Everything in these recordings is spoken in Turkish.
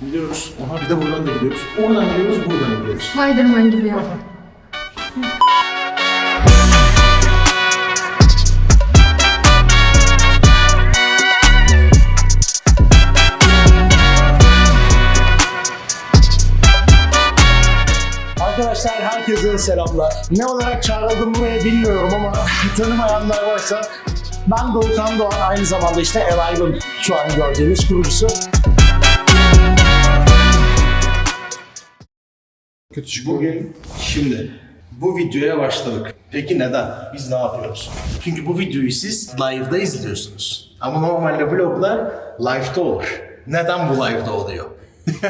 Gidiyoruz. Aha bir de buradan da gidiyoruz. Oradan gidiyoruz, buradan gidiyoruz. Spiderman gibi ya. Arkadaşlar herkese selamlar. Ne olarak çağrıldım buraya bilmiyorum ama tanımayanlar varsa ben Doğukan Doğan aynı zamanda işte Alive'ın şu an gördüğünüz kurucusu. Kötü Bugün şimdi bu videoya başladık. Peki neden? Biz ne yapıyoruz? Çünkü bu videoyu siz live'da izliyorsunuz. Ama normalde vloglar live'da olur. Neden bu live'da oluyor?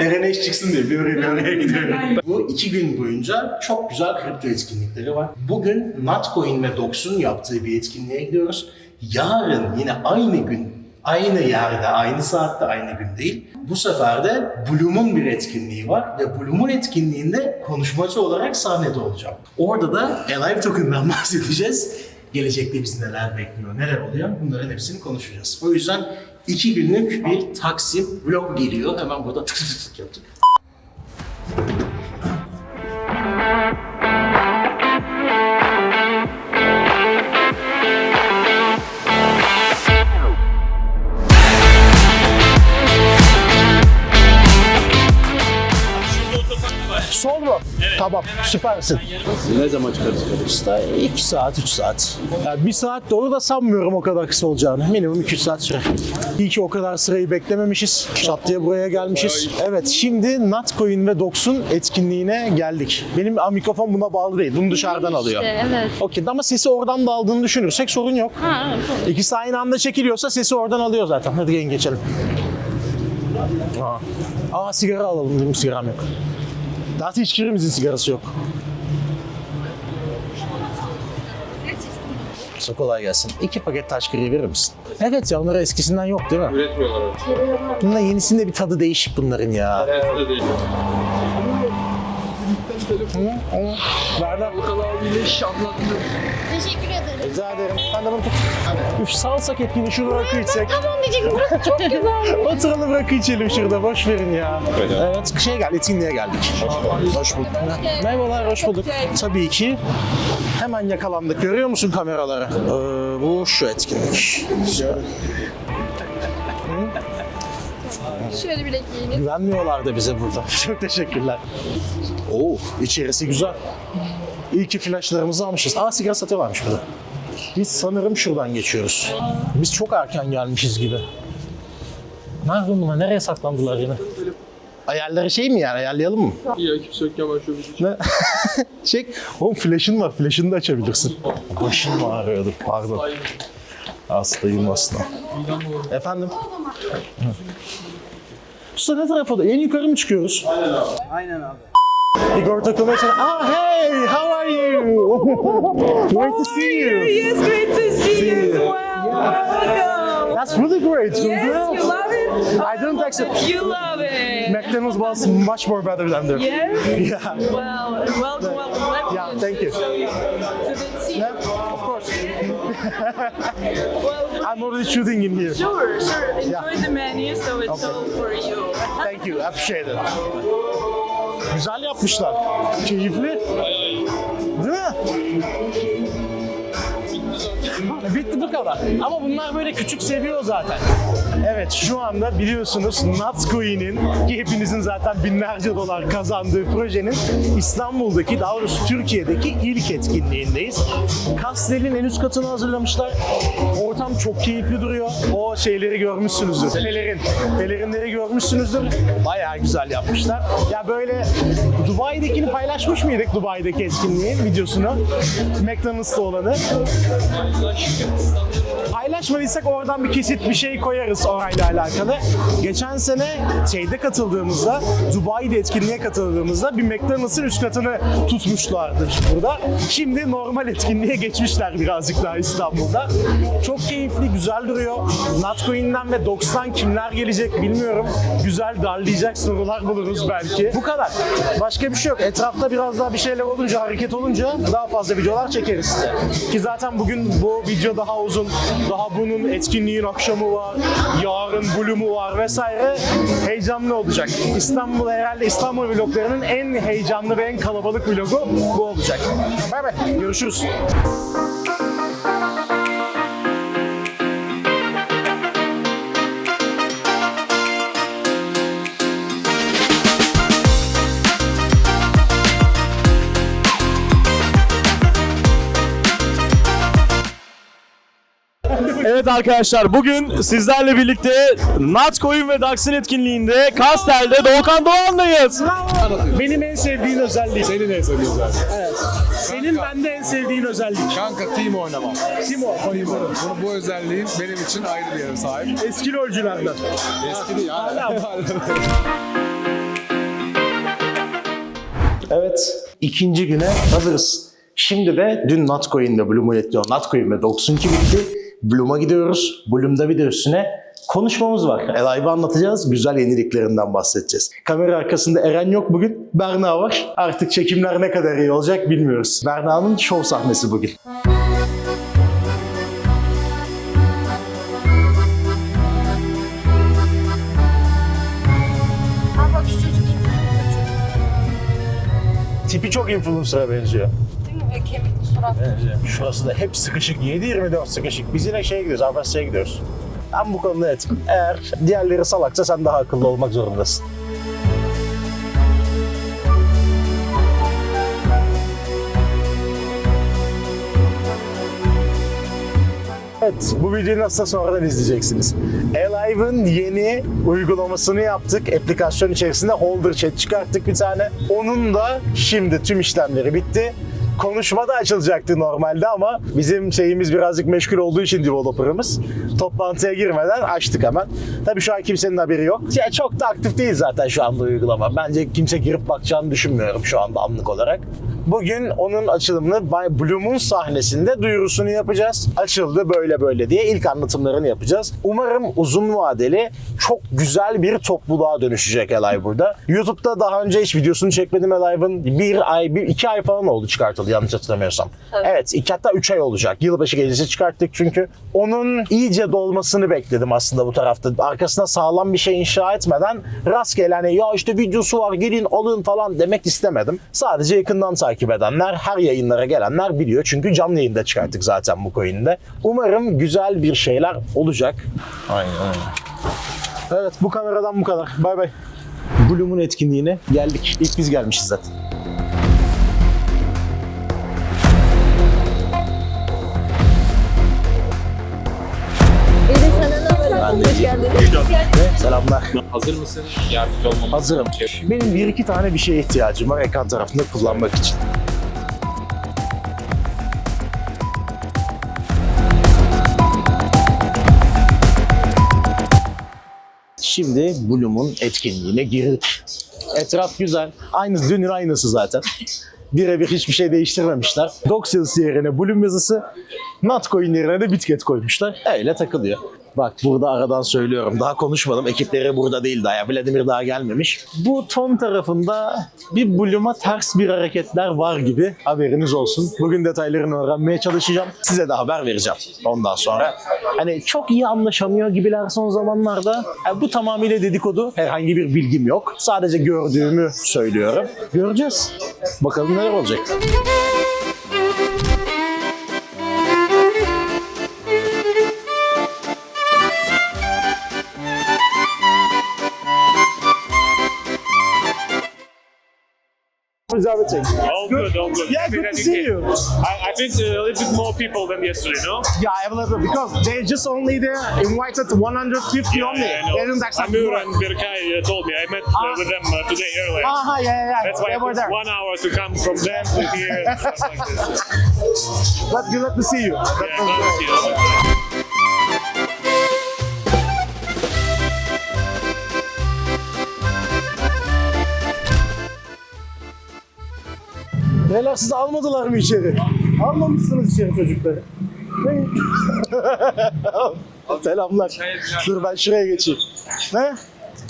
Eren'e iş çıksın diye bir oraya bir oraya gidiyorum. Bu iki gün boyunca çok güzel kripto etkinlikleri var. Bugün Notcoin ve Dox'un yaptığı bir etkinliğe gidiyoruz. Yarın yine aynı gün, aynı yerde, aynı saatte, aynı gün değil. Bu sefer de Bloom'un bir etkinliği var ve Bloom'un etkinliğinde konuşmacı olarak sahnede olacağım. Orada da Alive Token'dan bahsedeceğiz. Gelecekte bizi neler bekliyor, neler oluyor bunların hepsini konuşacağız. O yüzden iki günlük bir Taksim vlog geliyor. Hemen burada tık tık tık tık yaptık. Tamam, süpersin. Ne zaman çıkarız? Usta 2 saat, 3 saat. Yani 1 saat doğru da sanmıyorum o kadar kısa olacağını. Minimum 2 saat sürer. İyi ki o kadar sırayı beklememişiz. Çat diye buraya gelmişiz. Evet, şimdi Notcoin ve Dox'un etkinliğine geldik. Benim mikrofon buna bağlı değil. Bunu dışarıdan alıyor. İşte, evet. Okey ama sesi oradan da aldığını düşünürsek sorun yok. Ha, evet. İkisi aynı anda çekiliyorsa sesi oradan alıyor zaten. Hadi gelin geçelim. Aa, Aa sigara alalım dedim sigaram yok. Zaten hiçbirimizin sigarası yok. Çok kolay gelsin. İki paket taş kırığı verir misin? Evet ya onları eskisinden yok değil mi? Üretmiyorlar artık. Bunların yenisinde bir tadı değişik bunların ya. Hayatında değil. Nerede? abiyle iş anlattı. Teşekkür ederim. Rica ederim. Ben de bunu tut. Üf salsak etkinliği şurada rakı içsek. Tamam diyecektim. Burası çok güzel. Oturalım rakı içelim şurada. Boş verin ya. Evet. Evet, şey gel, etkinliğe geldik. Hoş bulduk. Merhabalar, hoş bulduk. Tabii ki. Hemen yakalandık. Görüyor musun kameraları? Ee, bu şu etkinlik. Şöyle bilek giyinin. Güvenmiyorlar da bize burada. Çok teşekkürler. Oo, içerisi güzel. İyi ki flaşlarımızı almışız. Aa sigara satı varmış burada. Biz sanırım şuradan geçiyoruz. Biz çok erken gelmişiz gibi. Nerede bunlar? Nereye saklandılar yine? Ayarları şey mi yani? Ayarlayalım mı? İyi ya kimse yokken ben şöyle bir Ne? Çek. Oğlum flash'ın var. Flash'ını da açabilirsin. Başım ağrıyordu? Pardon. Hastayım aslında. Efendim? Usta ne tarafa da? En yukarı mı çıkıyoruz? Aynen abi. Igor takılmaya çalış- Ah hey! How are you? Great to see you. Yes, great to see you as well. Welcome. That's really great. Yes, you love it. I don't accept. You love it. McDonald's was much more better than there. Yes. Yeah. Well, welcome, welcome. Let me Yeah, thank you. I'm already shooting in here. sure, sure. Enjoy Yeah. the menu, so it's all for you. Thank you, appreciate it. Güzel yapmışlar. Keyifli. Değil mi? Bitti bu kadar. Ama bunlar böyle küçük seviyor zaten. Evet şu anda biliyorsunuz Notcoin'in ki hepinizin zaten binlerce dolar kazandığı projenin İstanbul'daki daha doğrusu Türkiye'deki ilk etkinliğindeyiz. Kastel'in en üst katını hazırlamışlar. Ortam çok keyifli duruyor. O şeyleri görmüşsünüzdür. Pelerin. Pelerinleri görmüşsünüzdür. Bayağı güzel yapmışlar. Ya böyle Dubai'dekini paylaşmış mıydık Dubai'deki etkinliğin videosunu? McDonald's'ta olanı. Paylaşmadıysak oradan bir kesit bir şey koyarız orayla alakalı. Geçen sene şeyde katıldığımızda, Dubai'de etkinliğe katıldığımızda bir McDonald's'ın üst katını tutmuşlardı burada. Şimdi normal etkinliğe geçmişler birazcık daha İstanbul'da. Çok keyifli, güzel duruyor. Notcoin'den ve Dox'tan kimler gelecek bilmiyorum. Güzel darlayacak sorular buluruz belki. Bu kadar. Başka bir şey yok. Etrafta biraz daha bir şeyler olunca, hareket olunca daha fazla videolar çekeriz. Ki zaten bugün bu video daha uzun. Daha bunun etkinliğin akşamı var. Yarın Bloom'u var vesaire. Heyecanlı olacak. İstanbul herhalde İstanbul vloglarının en heyecanlı ve en kalabalık vlogu bu olacak. Bay bay. Görüşürüz. Evet arkadaşlar bugün sizlerle birlikte Natcoin ve Dax'in etkinliğinde Kastel'de Doğukan Doğan'dayız. Benim en sevdiğin özellik. Senin en sevdiğin özellik. Senin bende en sevdiğin özellik. Kanka team oynamak. Timo. Bunu, bu özelliğin benim için ayrı bir yere sahip. Eski rolcülerden. Eski değil hala. Evet, ikinci güne hazırız. Şimdi de dün Natcoin'de Bloom'u yetliyor. Natcoin ve 92 bitti. Bloom'a gidiyoruz. Bloom'da bir de üstüne konuşmamız var. Elive'ı anlatacağız. Güzel yeniliklerinden bahsedeceğiz. Kamera arkasında Eren yok bugün. Berna var. Artık çekimler ne kadar iyi olacak bilmiyoruz. Berna'nın şov sahnesi bugün. Tipi çok influencer'a benziyor. Değil mi? Ve kemikli surat. Şurası da hep sıkışık. 7-24 sıkışık. Biz yine şeye gidiyoruz. Avrasya gidiyoruz. Ben bu konuda netim. Eğer diğerleri salaksa sen daha akıllı olmak zorundasın. Evet, bu videoyu nasıl sonradan izleyeceksiniz. Alive'ın yeni uygulamasını yaptık. Aplikasyon içerisinde Holder Chat çıkarttık bir tane. Onun da şimdi tüm işlemleri bitti. Konuşma da açılacaktı normalde ama bizim şeyimiz birazcık meşgul olduğu için developer'ımız toplantıya girmeden açtık hemen. Tabii şu an kimsenin haberi yok. Ya çok da aktif değil zaten şu anda uygulama. Bence kimse girip bakacağını düşünmüyorum şu anda anlık olarak. Bugün onun açılımını Bay Bloom'un sahnesinde duyurusunu yapacağız. Açıldı böyle böyle diye ilk anlatımlarını yapacağız. Umarım uzun vadeli çok güzel bir topluluğa dönüşecek Elay burada. YouTube'da daha önce hiç videosunu çekmedim Elay'ın. Bir ay, bir, iki ay falan oldu çıkartılı yanlış hatırlamıyorsam. Evet, iki hatta üç ay olacak. Yılbaşı gecesi çıkarttık çünkü. Onun iyice dolmasını bekledim aslında bu tarafta. Arkasına sağlam bir şey inşa etmeden rastgele hani ya işte videosu var gelin alın falan demek istemedim. Sadece yakından takip edenler, her yayınlara gelenler biliyor. Çünkü canlı yayında çıkarttık zaten bu coin'de. Umarım güzel bir şeyler olacak. Aynen aynen. Evet bu kameradan bu kadar. Bay bay. Bloom'un etkinliğine geldik. İlk biz gelmişiz zaten. Ve selamlar. Hazır mısın? Yardımcı olmamız Hazırım. Benim bir iki tane bir şeye ihtiyacım var ekran tarafında kullanmak için. Şimdi Bloom'un etkinliğine girdik. Etraf güzel. Aynı dünün aynısı zaten. Birebir hiçbir şey değiştirmemişler. Doxils yerine Bloom yazısı, Notcoin yerine de Bitget koymuşlar. Öyle takılıyor. Bak burada aradan söylüyorum. Daha konuşmadım. Ekipleri burada değil daha. Vladimir daha gelmemiş. Bu ton tarafında bir Bloom'a ters bir hareketler var gibi. Haberiniz olsun. Bugün detaylarını öğrenmeye çalışacağım. Size de haber vereceğim ondan sonra. Hani çok iyi anlaşamıyor gibiler son zamanlarda. Yani bu tamamıyla dedikodu. Herhangi bir bilgim yok. Sadece gördüğümü söylüyorum. Göreceğiz. Bakalım neler olacak. Elizabeth King. All good, all good. Yeah, good to see you. I, I think a little bit more people than yesterday, no? Yeah, I have a little because they just only there invited 150 only. Yeah, I know. They didn't accept Amir more. and Berkay uh, told me. I met uh, with them uh, today earlier. Aha, yeah, yeah, yeah. That's why they it were there. one hour to come from them to here and stuff like this. But good luck to see you. Yeah, Beyler sizi almadılar mı içeri? Almamışsınız içeri çocukları. Ne? Selamlar. Dur ben şuraya geçeyim. Ne?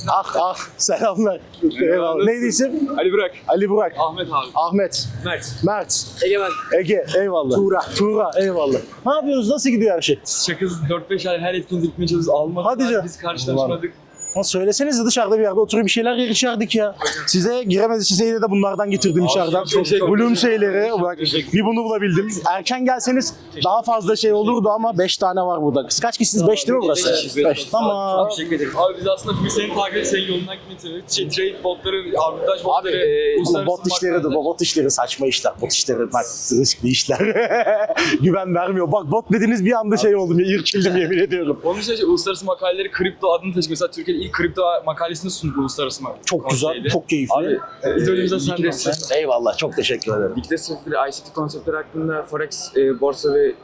Ah ah selamlar. Eyvallah. Neydi isim? Ali Burak. Ali Burak. Ahmet abi. Ahmet. Mert. Mert. Egemen. Ege. Eyvallah. Tuğra. Tuğra. Eyvallah. Ne yapıyorsunuz? Nasıl gidiyor her şey? Şakız 4-5 ay her etkinlik gitmeye çalışıyoruz. Almadılar. Hadi canım. Biz karşılaşmadık. Ama söylesenize dışarıda bir yerde oturup bir şeyler yer içerdik ya. Size giremedi size de bunlardan getirdim içeriden. Bloom şeyleri. Bak bir bunu bulabildim. Erken gelseniz daha fazla şey olurdu ama 5 tane var burada. Siz kaç kişisiniz? 5 değil mi burası? Beş kişiyiz. 5. Tamam. Teşekkür ederim. Abi biz aslında full senin takip edip senin yolundan gitmeyi. Şey, trade botları, arbitraj botları, Ama uluslararası bot işleri de bot işleri saçma işler. Bot işleri bak riskli işler. Güven vermiyor. Bak bot dediğiniz bir anda şey oldum ya irkildim yemin ediyorum. Onun dışında şey, uluslararası makaleleri kripto adını taşıyor. Mesela Türkiye'de ilk kripto makalesini sunduk uluslararası. Çok güzel, çok keyifli. Abi idolümüze sen de Eyvallah çok teşekkür ederim. Ligde sırfları ICT konseptleri hakkında Forex, e, borsa ve e,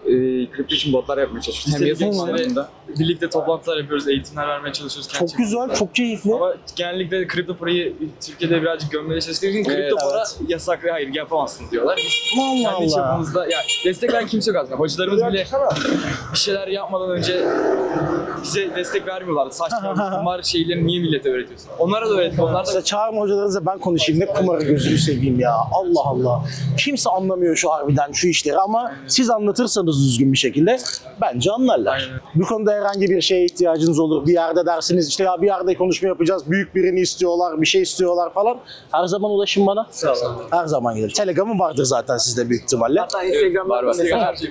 kripto için botlar yapmaya çalışıyoruz. Hem İstediğimiz alanında. Birlikte toplantılar yapıyoruz, eğitimler vermeye çalışıyoruz. kendi Çok güzel, çapımızda. çok keyifli. Ama genellikle kripto parayı Türkiye'de birazcık gömmeye çalıştığı için kripto Evet, para evet. yasak ve hayır yapamazsınız diyorlar. Biz Allah kendi çapımızda ya destek veren kimse yok aslında. Hocalarımız bile bir şeyler yapmadan önce bize destek vermiyorlardı. Saçma kumar şeyleri niye millete öğretiyorsun? Onlara da öğretme. Onlar da Size çağırma hocalarınıza ben konuşayım. Ne kumarı gözünü seveyim ya. Allah Allah. Kimse anlamıyor şu harbiden şu işleri ama siz anlatırsanız düzgün bir şekilde bence anlarlar. Bu konuda herhangi bir şeye ihtiyacınız olur. Bir yerde dersiniz işte ya bir yerde konuşma yapacağız. Büyük birini istiyorlar, bir şey istiyorlar falan. Her zaman ulaşın bana. Her zaman gelir. Telegram'ım vardır zaten sizde büyük ihtimalle. Hatta Instagram'da var var. mesaj Her şey.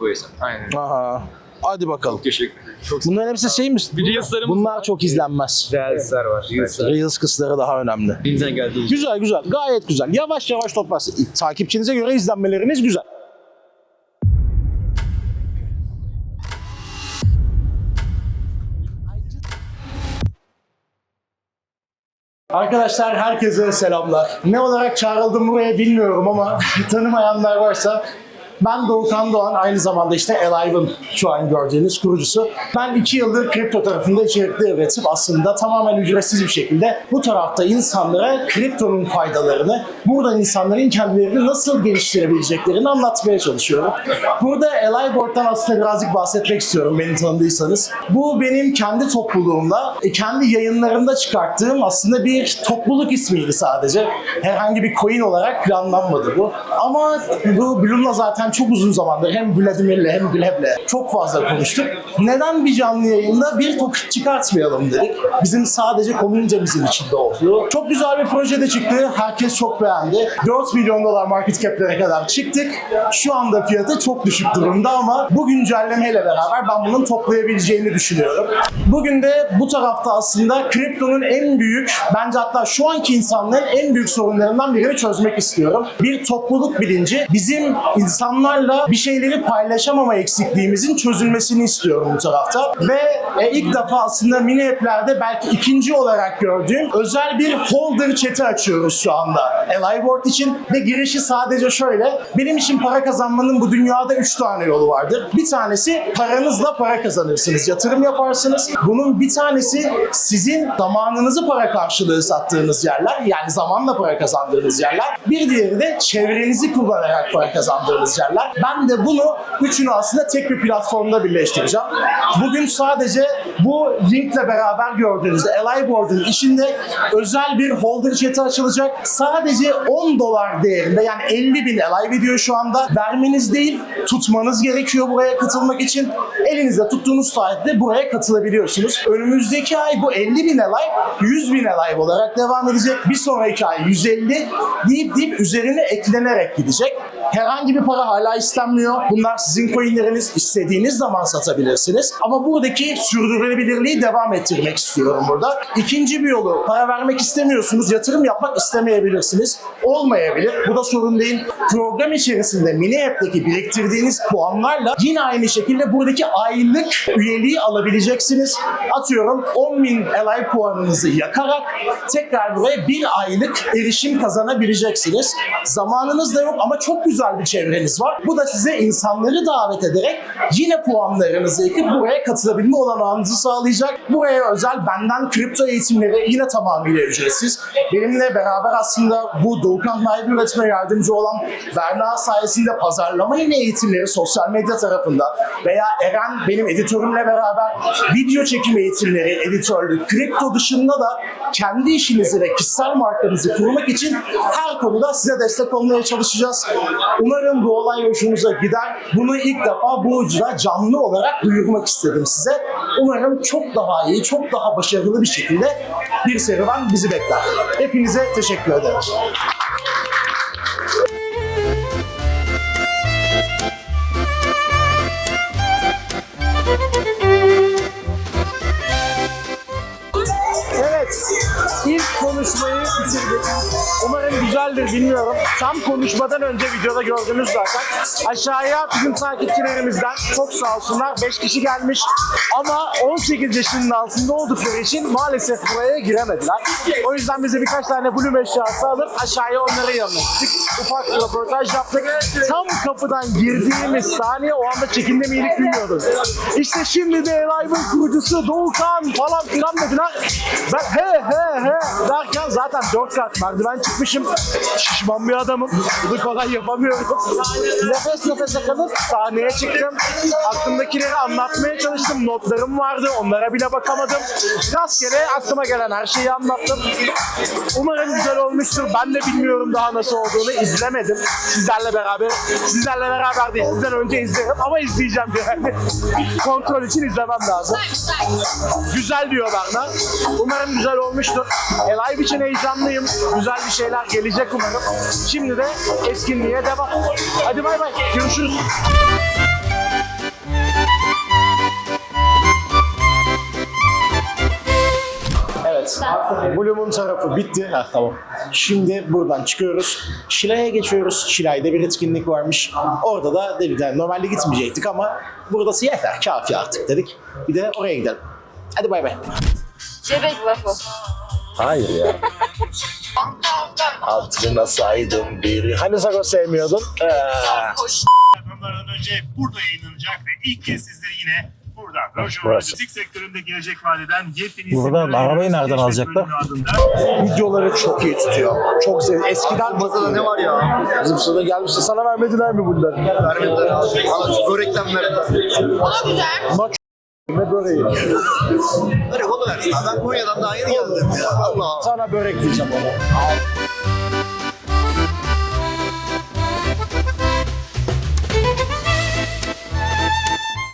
bu hesap. Aynen. Aha. Hadi bakalım. Teşekkür ederim. Çok Bunların hepsi şey mi? Bir Reels'larımız Bunlar çok izlenmez. Reels'ler var. Reels kısları daha önemli. Elimizden geldiği için. Güzel güzel. Gayet güzel. Yavaş yavaş toplarsın. Takipçinize göre izlenmeleriniz güzel. Arkadaşlar herkese selamlar. Ne olarak çağrıldım buraya bilmiyorum ama tanımayanlar varsa ben Doğukan Doğan, aynı zamanda işte Alive'ın şu an gördüğünüz kurucusu. Ben iki yıldır kripto tarafında içerikler üretip aslında tamamen ücretsiz bir şekilde bu tarafta insanlara kriptonun faydalarını, buradan insanların kendilerini nasıl geliştirebileceklerini anlatmaya çalışıyorum. Burada Alive.board'dan aslında birazcık bahsetmek istiyorum beni tanıdıysanız. Bu benim kendi topluluğumla, e, kendi yayınlarımda çıkarttığım aslında bir topluluk ismiydi sadece. Herhangi bir coin olarak planlanmadı bu. Ama bu Bloom'la zaten çok uzun zamandır hem Vladimir'le hem Gleb'le çok fazla konuştuk. Neden bir canlı yayında bir token çıkartmayalım dedik. Bizim sadece komünitemizin içinde olduğu. Çok güzel bir proje de çıktı. Herkes çok beğendi. 4 milyon dolar market cap'lere kadar çıktık. Şu anda fiyatı çok düşük durumda ama bu güncellemeyle beraber ben bunun toplayabileceğini düşünüyorum. Bugün de bu tarafta aslında kriptonun en büyük, bence hatta şu anki insanların en büyük sorunlarından birini çözmek istiyorum. Bir topluluk bilinci bizim insanlarla bir şeyleri paylaşamama eksikliğimizin çözülmesini istiyorum bu tarafta. Ve e, ilk defa aslında mini app'lerde belki ikinci olarak gördüğüm özel bir holder chat'i açıyoruz şu anda Alive için ve girişi sadece şöyle. Benim için para kazanmanın bu dünyada üç tane yolu vardır. Bir tanesi paranızla para kazanırsınız, yatırım yaparsınız. Bunun bir tanesi sizin zamanınızı para karşılığı sattığınız yerler. Yani zamanla para kazandığınız yerler. Bir diğeri de çevrenizi kullanarak para kazandığınız yerler. Ben de bunu üçünü aslında tek bir platformda birleştireceğim. Bugün sadece bu linkle beraber gördüğünüzde Ally Board'un içinde özel bir holder chat'i açılacak. Sadece 10 dolar değerinde yani 50 bin Ally video şu anda vermeniz değil tutmanız gerekiyor buraya katılmak için. Elinizde tuttuğunuz saatte buraya katılabiliyorsunuz. Önümüzdeki ay bu 50 bin Ally 100 bin Ally olarak devam edecek. Bir sonraki ay 150 deyip deyip üzerine eklenerek gidecek. Herhangi bir para hala istenmiyor. Bunlar sizin coinleriniz. istediğiniz zaman satabilirsiniz. Ama buradaki sürdürülebilirliği devam ettirmek istiyorum burada. İkinci bir yolu para vermek istemiyorsunuz. Yatırım yapmak istemeyebilirsiniz. Olmayabilir. Bu da sorun değil. Program içerisinde mini app'teki biriktirdiğiniz puanlarla yine aynı şekilde buradaki aylık üyeliği alabileceksiniz. Atıyorum 10 bin LI puanınızı yakarak tekrar buraya bir aylık erişim kazanabileceksiniz. Zamanınız da yok ama çok güzel güzel bir çevreniz var. Bu da size insanları davet ederek yine puanlarınızı ekip buraya katılabilme olanağınızı sağlayacak. Buraya özel benden kripto eğitimleri yine tamamıyla ücretsiz. Benimle beraber aslında bu Doğukan Live üretime yardımcı olan Berna sayesinde pazarlama yine eğitimleri sosyal medya tarafında veya Eren benim editörümle beraber video çekim eğitimleri, editörlük, kripto dışında da kendi işinizi ve kişisel markanızı kurmak için her konuda size destek olmaya çalışacağız. Umarım bu olay hoşunuza gider. Bunu ilk defa bu ucuda canlı olarak duyurmak istedim size. Umarım çok daha iyi, çok daha başarılı bir şekilde bir serüven bizi bekler. Hepinize teşekkür ederim. Konuşmayı bitirdik. Umarım güzeldir bilmiyorum. Tam konuşmadan önce videoda gördünüz zaten. Aşağıya bizim takipçilerimizden çok sağ olsunlar 5 kişi gelmiş ama 18 yaşının altında oldukları için maalesef buraya giremediler. O yüzden bize birkaç tane Bloom eşyası alıp aşağıya onları yanına gittik. Ufak röportaj yaptık. Tam kapıdan girdiğimiz saniye o anda çekinde miydik bilmiyordum. İşte şimdi de Live'ın kurucusu Doğukan falan filan dediler. Ben he he he derken zaten 4 kat merdiven çıkmışım. Şişman bir adamım. Bunu kolay yapamıyorum. Nefes nefese kalıp sahneye çıktım. Aklımdakileri anlatmaya çalıştım. Notlarım vardı. Onlara bile bakamadım. Rastgele aklıma gelen her şeyi anlattım. Umarım güzel olmuştur. Ben de bilmiyorum daha nasıl olduğunu. izlemedim. Sizlerle beraber. Sizlerle beraber değil. Sizden önce izlerim ama izleyeceğim yani. Kontrol için izlemem lazım. Güzel diyor Berna. Umarım güzel olmuştur. E, live için heyecanlıyım. Güzel bir şeyler gelecek umarım. Şimdi de etkinliğe devam. Hadi bay bay. Görüşürüz. Evet. Bloom'un tarafı bitti. Ha, tamam. Şimdi buradan çıkıyoruz. Şilay'a geçiyoruz. Şilay'da bir etkinlik varmış. Orada da dedik yani normalde gitmeyecektik ama buradası yeter. Kafi artık dedik. Bir de oraya gidelim. Hadi bay bay. Bebek waffle. Hayır ya. Hatırına saydım biri. Hani Sago sevmiyordun? Ee, önce burada yayınlanacak ve ilk kez sizleri yine burada Virgin. Müzik sektöründe gelecek vadeden yepyeni isimleri arabayı nereden alacaklar? Videoları çok iyi tutuyor. Çok sev. Eskiden masada ne var ya? Bizim sırada gelmişti. Sana vermediler mi bunları? Vermediler abi. Börekten verdiler. O güzel. Maç ne böreği? Onu versin. Ben Konya'dan daha yeni geldim ya. Allah. Sana börek diyeceğim ona.